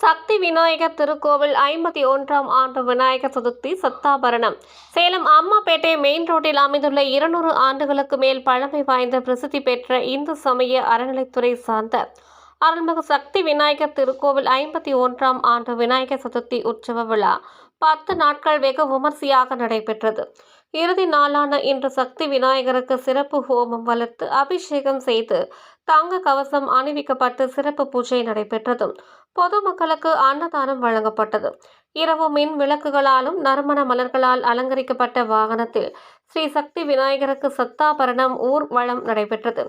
சக்தி விநாயகர் திருக்கோவில் ஐம்பத்தி ஒன்றாம் ஆண்டு விநாயகர் சதுர்த்தி சத்தாபரணம். சேலம் அம்மாப்பேட்டை மெயின் ரோட்டில் அமைந்துள்ள இருநூறு ஆண்டுகளுக்கு மேல் பழமை வாய்ந்த பிரசித்தி பெற்ற இந்து சமய அறநிலைத்துறை சார்ந்த அருள்மிகு சக்தி விநாயகர் திருக்கோவில் ஐம்பத்தி ஒன்றாம் ஆண்டு விநாயகர் சதுர்த்தி உற்சவ விழா. பத்து நாட்கள் வெகு விமர்சையாக நடைபெற்றது. இறுதி நாளான இன்று சக்தி விநாயகருக்கு சிறப்பு ஹோமம் வளர்த்து அபிஷேகம் செய்து தங்க கவசம் அணிவிக்கப்பட்டு சிறப்பு பூஜை நடைபெற்றது. பொதுமக்களுக்கு அன்னதானம் வழங்கப்பட்டது. இரவு மின் விளக்குகளாலும் நறுமண மலர்களால் அலங்கரிக்கப்பட்ட வாகனத்தில் ஸ்ரீ சக்தி விநாயகருக்கு சத்தாபரணம் ஊர்வலம் நடைபெற்றது.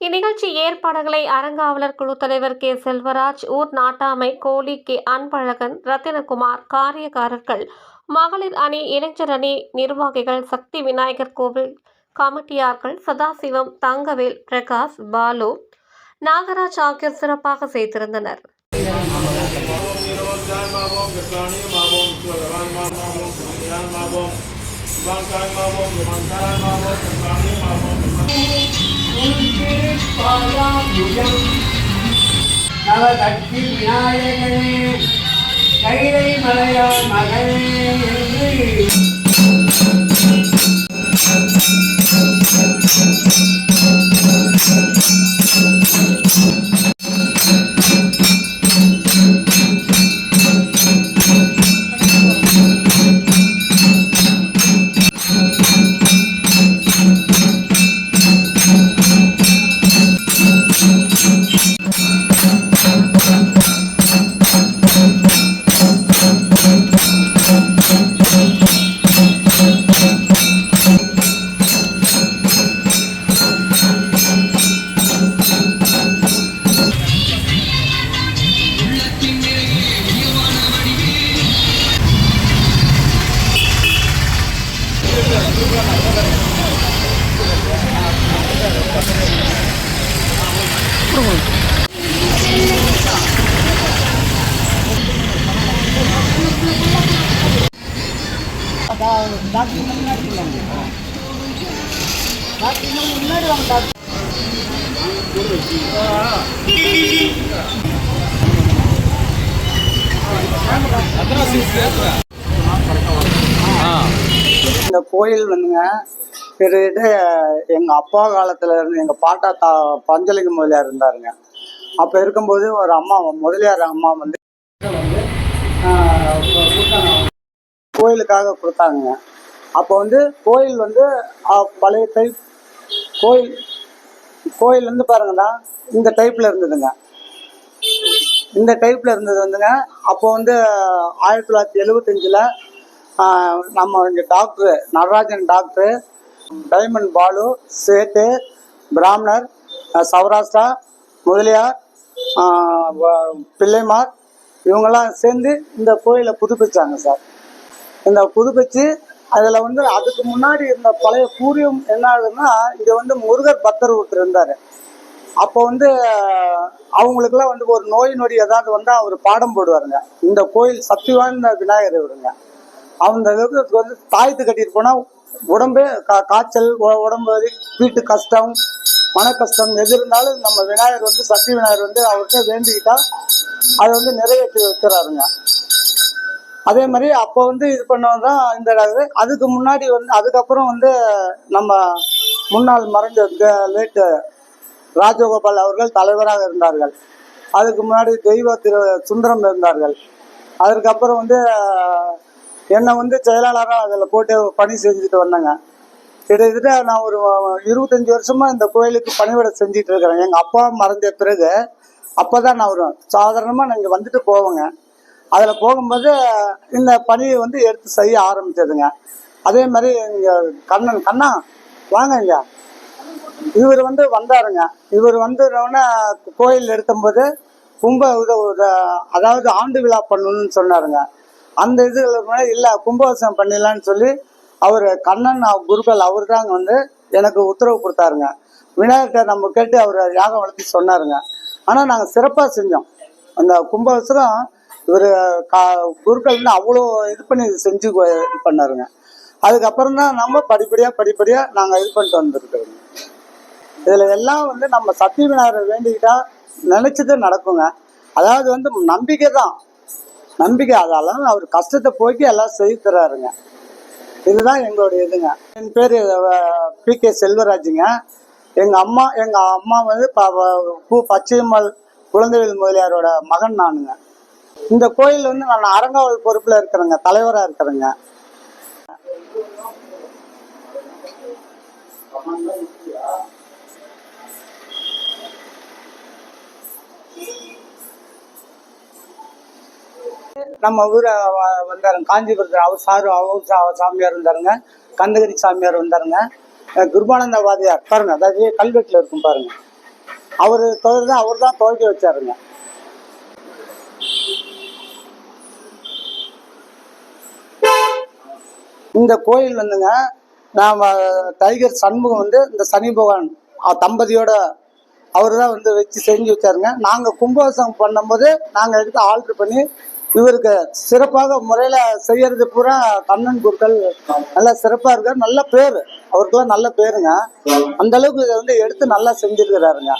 இந்நிகழ்ச்சி ஏற்பாடுகளை அறங்காவலர் குழு தலைவர் கே. செல்வராஜ் ஊர் நாட்டாமை கோலி கே. அன்பழகன் ரத்தினகுமார் காரியக்காரர்கள் மகளிர் அணி இளைஞர் அணி நிர்வாகிகள் சக்தி விநாயகர் கோவில் கமிட்டியார்கள் சதாசிவம் தங்கவேல் பிரகாஷ் பாலு நாகராஜ் ஆகியோர் சிறப்பாக செய்திருந்தனர். விநாயகனே. கைலை மலையான் மகள் என்று. டாக்டர் முன்னாடி டாக்டர் முன்னாடி வாங்க டாக்டர் அதான் சிக்ஸ் ஆ இந்த கோயில் வந்துங்க கிட்டத்தட்ட எங்கள் அப்பா காலத்தில் இருந்து எங்கள் பாட்டா தா பஞ்சலிங்க முதலியார் இருந்தாருங்க. அப்போ இருக்கும்போது ஒரு அம்மா முதலியார் அம்மா வந்து கோயிலுக்காக கொடுத்தாங்க அப்போ வந்து கோயில் வந்து பழைய டைப் கோயில் கோயில் வந்து பாருங்கன்னா இந்த டைப்பில் இருந்ததுங்க. இந்த டைப்பில் இருந்தது வந்துங்க அப்போ வந்து ஆயிரத்தி தொள்ளாயிரத்தி எழுபத்தஞ்சில் நம்ம இங்கே doctor Natarajan doctor diamond Balu சேட்டு பிராமணர் சௌராஷ்டிரா முதலியார் பிள்ளைமார் இவங்கெல்லாம் சேர்ந்து இந்த கோயிலை புதுப்பிச்சாங்க சார். இந்த புதுப்பிச்சு அதில் வந்து அதுக்கு முன்னாடி இருந்த பழைய பூரியம் என்ன ஆகுதுன்னா இங்கே வந்து முருகர் பக்தர் ஒருத்தர் இருந்தார். அப்போ வந்து அவங்களுக்குலாம் வந்து ஒரு நோய் நொடி ஏதாவது வந்தால் அவர் பாடம் போடுவாருங்க. இந்த கோயில் சக்தி வாய்ந்த விநாயகர் இவருங்க. அந்த இதுக்கு வந்து தாயத்து கட்டிட்டு போனால் உடம்பே கா காய்ச்சல் உடம்பு வீட்டு கஷ்டம் மன கஷ்டம் எது இருந்தாலும் நம்ம விநாயகர் வந்து சக்தி விநாயகர் வந்து அவர்கிட்ட வேண்டிக்கிட்டா அதை வந்து நிறைவேற்றி வைக்கிறாருங்க. அதே மாதிரி அப்போ வந்து இது பண்ணவங்க தான் இந்த அதுக்கு முன்னாடி வந்து அதுக்கப்புறம் வந்து நம்ம முன்னாள் மறைஞ்ச லேட்டு ராஜகோபால் அவர்கள் தலைவராக இருந்தார்கள். அதுக்கு முன்னாடி தெய்வ திரு சுந்தரம் இருந்தார்கள். அதற்கப்புறம் வந்து என்னை வந்து செயலாளராக அதில் போட்டு பணி செஞ்சுட்டு வந்தேங்க. கிட்டத்தட்ட நான் ஒரு இருபத்தஞ்சி வருஷமா இந்த கோயிலுக்கு பணிவிடை செஞ்சுட்டு இருக்கிறேன். எங்கள் அப்பா மறைஞ்ச பிறகு அப்போ தான் நான் வருவேன். சாதாரணமாக நான் இங்கே வந்துட்டு போவேங்க. அதில் போகும்போது இந்த பணியை வந்து எடுத்து செய்ய ஆரம்பித்ததுங்க அதே மாதிரி இங்கே கண்ணன் கண்ணா வாங்க இங்கே. இவர் வந்து வந்தாருங்க. இவர் வந்தோடனே கோயில் எடுக்கும்போது கும்ப உத அதாவது ஆண்டு விழா பண்ணணும்னு சொன்னாருங்க. அந்த இதுல இல்லை கும்பாபிஷேகம் பண்ணிடலான்னு சொல்லி அவர் கண்ணன் குருக்கள் அவர் தாங்க வந்து எனக்கு உத்தரவு கொடுத்தாருங்க. விநாயகர்கிட்ட நம்ம கேட்டு அவர் யாகம் வளர்த்து சொன்னாருங்க. ஆனால் நாங்கள் சிறப்பாக செஞ்சோம். அந்த கும்பாபிஷேகம் இவர் கா குருக்கள் வந்து அவ்வளோ இது பண்ணி செஞ்சு இது பண்ணாருங்க. அதுக்கப்புறம் தான் நம்ம படிப்படியாக படிப்படியாக நாங்கள் இது பண்ணிட்டு வந்திருக்கிறோங்க இதில் எல்லாம் வந்து நம்ம சக்தி விநாயகரை வேண்டிக்கிட்டா நினச்சது நடக்குங்க. அதாவது வந்து நம்பிக்கை தான். நம்பிக்கை அதால அவர் கஷ்டத்தை போக்கி எல்லாம் செய்து தர்றாருங்க. இதுதான் எங்களுடைய இதுங்க. என் பேர் பி. கே. செல்வராஜுங்க. எங்கள் அம்மா எங்கள் அம்மா வந்து ப ப- பூ பச்சையம்மாள் குழந்தைவேல் முதலியாரோட மகன் நானுங்க. இந்த கோயில் வந்து நான் அறங்காவல் பொறுப்பில் இருக்கிறேங்க. தலைவராக இருக்கிறேங்க. நம்ம ஊரை வந்தாருங்க. காஞ்சிபுரத்தில் அவர் சாரு அவர் சா- சாமியார் வந்தாருங்க. கந்தகிரி சாமியார் வந்தாருங்க. குருபானந்த வாதியார் பாருங்க அதாவது கல்வெட்டில் இருக்கும் பாருங்க. அவர் தொழில் அவர் தான் துவக்கி வச்சாருங்க. இந்த கோயில் வந்துங்க நாம் டைகர் சண்முகம் வந்து இந்த சனி பகவான் தம்பதியோட அவர் தான் வந்து வச்சு செஞ்சு வச்சாருங்க. நாங்கள் கும்பாபிஷேகம் பண்ணும்போது நாங்கள் எடுத்து ஆல்ட்ரு பண்ணி இவருக்கு சிறப்பாக முறையில் செய்யறது பூரா கண்ணன் குருக்கள். நல்லா சிறப்பாக இருக்கார். நல்ல பேர். அவருக்கெல்லாம் நல்ல பேருங்க. அந்த அளவுக்கு இதை வந்து எடுத்து நல்லா செஞ்சிருக்கிறாருங்க.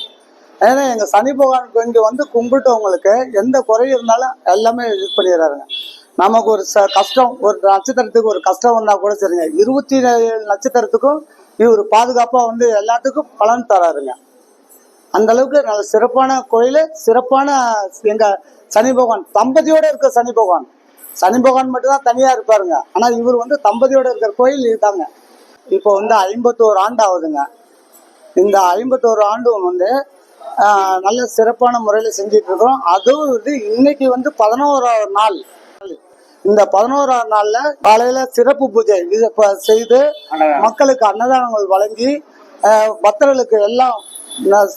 ஏன்னா எங்கள் சனி பகவானுக்கு இங்கே வந்து கும்பிட்டவங்களுக்கு எந்த குறை இருந்தாலும் எல்லாமே இது பண்ணிடுறாருங்க. நமக்கு ஒரு ச கஷ்டம் ஒரு நட்சத்திரத்துக்கு ஒரு கஷ்டம் வந்தால் கூட சரிங்க. இருபத்தி ஏழு நட்சத்திரத்துக்கும் இவர் பாதுகாப்பாக வந்து எல்லாத்துக்கும் பலன் தராருங்க. அந்த அளவுக்கு நல்ல சிறப்பான கோயில் சிறப்பான எங்க சனி பகவான். தம்பதியோட இருக்க சனி பகவான். சனி பகவான் மட்டும்தான் தனியா இருப்பாருங்க. ஆனா இவர் வந்து தம்பதியோட இருக்கிற கோயில் இதுதாங்க. இப்போ வந்து ஐம்பத்தோரு ஆண்டு ஆகுதுங்க. இந்த ஐம்பத்தோரு ஆண்டும் வந்து நல்ல சிறப்பான முறையில் செஞ்சுட்டு இருக்கோம் அதுவும் வந்து இன்னைக்கு வந்து பதினோராவது நாள். இந்த பதினோராவது நாள்ல காலையில சிறப்பு பூஜை செய்து மக்களுக்கு அன்னதானங்கள் வழங்கி பக்தர்களுக்கு எல்லாம்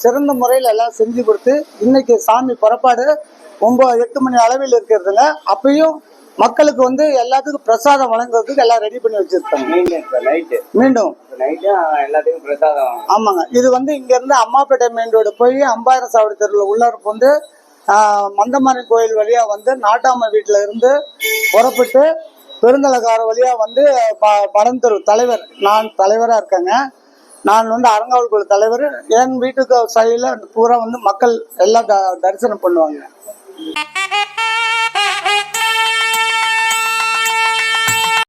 சிறந்த முறையில் எல்லாம் செஞ்சு கொடுத்து இன்னைக்கு சாமி புறப்பாடு ஒன்பது எட்டு மணி அளவில் இருக்கிறதுங்க. அப்பயும் மக்களுக்கு வந்து எல்லாத்துக்கும் பிரசாதம் வழங்குறதுக்கு எல்லாம் ரெடி பண்ணி வச்சிருக்காங்க. மீண்டும் எல்லாத்துக்கும் பிரசாதம். ஆமாங்க. இது வந்து இங்க இருந்து அம்மாப்பேட்டை மெயின் ரோடு போய் அம்பாயிரம் சாவடி தெருவில் உள்ளார வந்து மந்தமாரி கோயில் வழியா வந்து நாட்டாம வீட்டுல இருந்து புறப்பட்டு பெருந்தலக்கார வழியா வந்து படந்தெரு தலைவர் நான் தலைவரா இருக்கேங்க. நான் வந்து அரங்காவல் குழு தலைவர். என் வீட்டுக்கு சைடில் பூரா வந்து மக்கள் எல்லாம் தரிசனம் பண்ணுவாங்க.